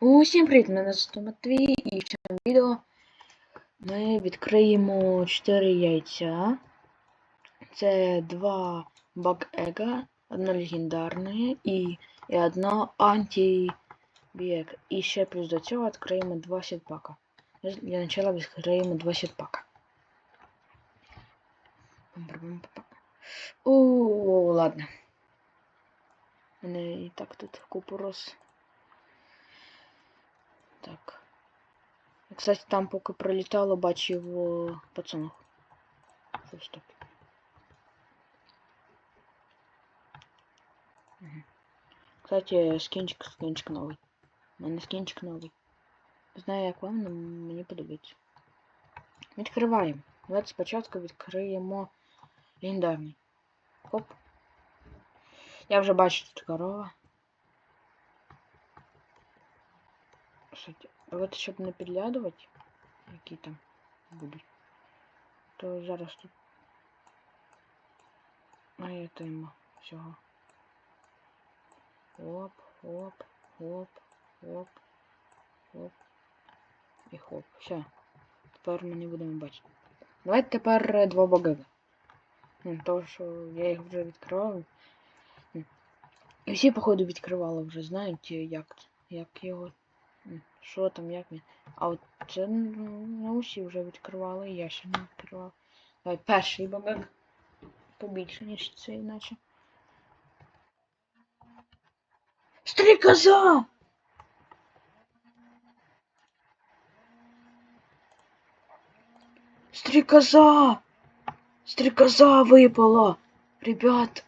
Усім привіт, мене звати Матвій, і в цьому відео ми відкриємо 4 яйця. Це два баг-ега, одна легендарне і, і одна анті біек І ще плюс до цього відкриємо два сетпака. Для начала відкриємо два сетпака. О, ладно. У мене і так тут купу роз. Так. Кстати, там поки пролітало, бачив о, пацанах. Щось таке. Угу. Кстати, скінчик, скінчик новий. У мене скінчик новий. Не знаю, як вам, але мені подобається. Відкриваємо. Давайте спочатку відкриємо легендарний. Хоп. Я вже бачу тут корова. Кстати, а от щоб не підглядувати, які там будуть, то зараз тут наєтимо всього. Оп, оп, оп, оп, оп. І хоп. Все. Тепер ми не будемо бачити. Давайте тепер е, два баги. Тому що я їх вже відкривав. І всі, походу, відкривали вже, знають, як, як його що там, як він. А от це ну, усі вже відкривали, і я ще не відкривав. Давай перший бабек. Побільше, ніж це іначе. Стрікоза! Стрікоза! Стрікоза випала! Ребят!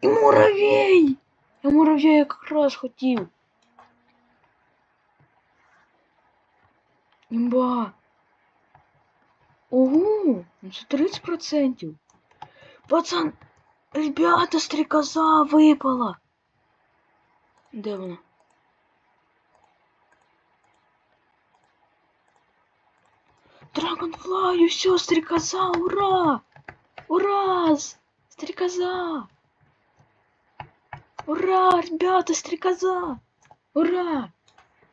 І муравей! Я муравья якраз хотів. Імба. Ого, ну це 30%. Пацан, ребята, стрекоза випала. Де вона? Драгонфлай, все, стрекоза, ура! Ура! Стрекоза! Ура, ребята, стрекоза! Ура!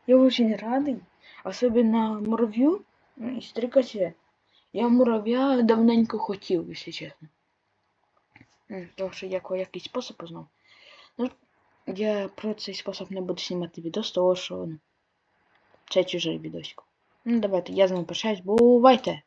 Я очень радий. Особенно муравью и стрекозе. Я мурав'я давненько хотів, якщо чесно. Тому що я якийсь спосіб познав. Ну, я про цей спосіб не буду знімати відос, того що це чужий відосик. Ну давайте, я з вами прощаюсь. Бувайте!